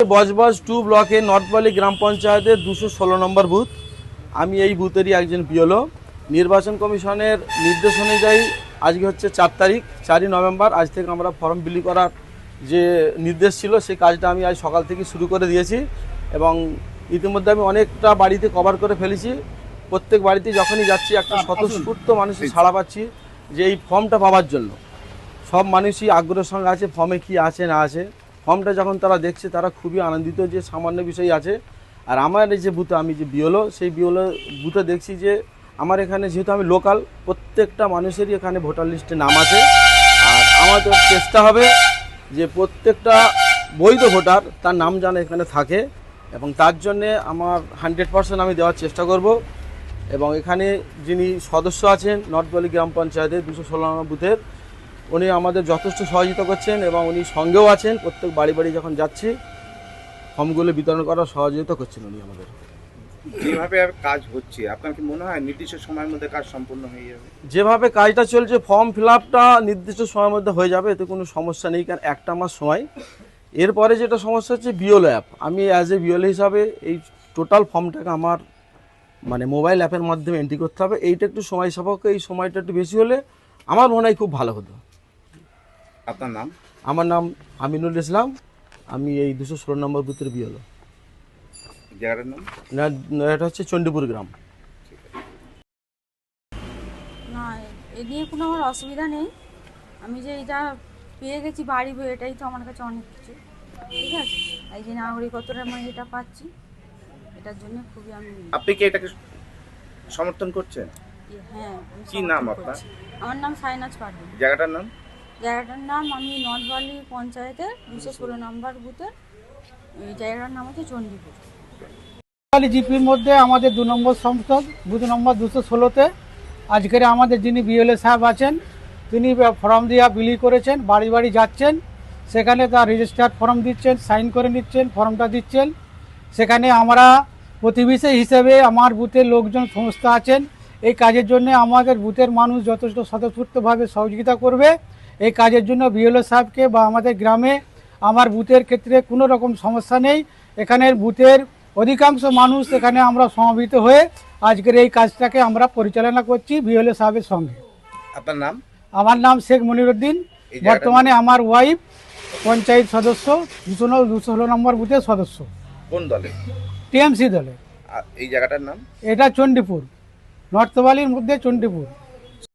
Budge Budge two ব্লকে নর্থবালি গ্রাম পঞ্চায়েতের দুশো ষোলো নম্বর বুথ। আমি এই বুথেরই একজন পিওলো নির্বাচন কমিশনের নির্দেশ অনুযায়ী আজকে হচ্ছে চার তারিখ, চারই নভেম্বর। আজ থেকে আমরা ফর্ম বিলি করার যে নির্দেশ ছিল, সেই কাজটা আমি আজ সকাল থেকে শুরু করে দিয়েছি এবং ইতিমধ্যে আমি অনেকটা বাড়িতে কভার করে ফেলেছি। প্রত্যেক বাড়িতে যখনই যাচ্ছি, একটা স্বতঃস্ফূর্ত মানুষের ছাড়া পাচ্ছি যে এই ফর্মটা পাওয়ার জন্য। সব মানুষই আগ্রহের সঙ্গে আছে, ফর্মে কি আছে, না আছে। ফর্মটা যখন তারা দেখছে, তারা খুবই আনন্দিত যে সামান্য বিষয় আছে। আর আমার এই যে বুথে, আমি যে বিওলো সেই বিওলো বুথে দেখছি যে আমার এখানে যেহেতু আমি লোকাল, প্রত্যেকটা মানুষেরই এখানে ভোটার লিস্টে নাম আছে। আর আমাদের চেষ্টা হবে যে প্রত্যেকটা বৈধ ভোটার তার নাম যেন এখানে থাকে এবং তার জন্যে আমার হান্ড্রেড পার্সেন্ট আমি দেওয়ার চেষ্টা করব। এবং এখানে যিনি সদস্য আছেন নর্থবলি গ্রাম পঞ্চায়েতের দুশো ষোলো বুথের উনি আমাদের যথেষ্ট সহযোগিতা করছেন এবং উনি সঙ্গেও আছেন। প্রত্যেক বাড়ি বাড়ি যখন যাচ্ছি ফর্মগুলো বিতরণ করার সহযোগিতা করছেন উনি আমাদের। যেভাবে কাজ হচ্ছে? আপনার কি মনে হয় নির্দিষ্ট সময়ের মধ্যে কাজ সম্পূর্ণ হয়ে যাবে? যেভাবে কাজটা চলছে ফর্ম ফিল আপটা নির্দিষ্ট সময়ের মধ্যে হয়ে যাবে এতে কোনো সমস্যা নেই কারণ একটা মাস সময়। এরপরে যেটা সমস্যা হচ্ছে বিওলো অ্যাপ আমি অ্যাজ এ বিওলো হিসাবে এই টোটাল ফর্মটাকে আমার মানে মোবাইল অ্যাপের মাধ্যমে এন্ট্রি করতে হবে। এইটা একটু সময় সাপেক্ষ এই সময়টা একটু বেশি হলে আমার মনে হয় খুব ভালো হতো। আপনার নাম? আমার নাম আমিনুল ইসলাম। আমি এই দুশো ষোলো নম্বর বুথের বিওলো জায়গাটার নাম? না এটা হচ্ছে চণ্ডীপুর গ্রাম। না এ নিয়ে কোনো আমার অসুবিধা নেই। আমি যে এটা পেয়ে গেছি বাড়ি বই এটাই তো আমার কাছে অনেক কিছু। ঠিক আছে? এই যে নাগরিকত্বটা আমি এটা পাচ্ছি। এটার জন্য খুবই আমি আপনি কি এটাকে সমর্থন করছেন? হ্যাঁ কি নাম আপনার? আমার নাম সাইনাজ পারভিন জায়গাটার নাম? জায়গাটার নাম আমি নর্থবালি পঞ্চায়েতের দুশো ষোলো নম্বর বুথের, এই জায়গাটার নাম হচ্ছে চণ্ডীপুর। বালি জিপির মধ্যে আমাদের দু নম্বর সংসদ, বুথ নম্বর দুশো ষোলোতে। আজকের আমাদের যিনি বিএলএ সাহেব আছেন, তিনি ফর্ম দিয়া বিলি করেছেন, বাড়ি বাড়ি যাচ্ছেন। সেখানে তার রেজিস্টার্ড ফর্ম দিচ্ছেন, সাইন করে নিচ্ছেন, ফর্মটা দিচ্ছেন। সেখানে আমরা প্রতিবেশী হিসেবে আমার বুথের লোকজন সংস্থা আছেন। এই কাজের জন্য আমাদের বুথের মানুষ যথেষ্ট স্বতঃস্ফূর্তভাবে সহযোগিতা করবে। এই কাজের জন্য বিএলও সাহেবকে বা আমাদের গ্রামে আমার বুথের ক্ষেত্রে কোনো রকম সমস্যা নেই। এখানের বুথের অধিকাংশ মানুষ এখানে আমরা সমবেত হয়ে আজকের এই কাজটাকে আমরা পরিচালনা করছি বিএলও সাহেবের সঙ্গে। আপনার নাম? আমার নাম শেখ মনিরুদ্দিন। বর্তমানে আমার ওয়াইফ পঞ্চায়েত সদস্য দুশো দুশো ষোলো নম্বর বুথের সদস্য। কোন দলে? টিএমসি দলে। এই জায়গাটার নাম? এটা চণ্ডীপুর নর্থবালির মধ্যে চণ্ডীপুর।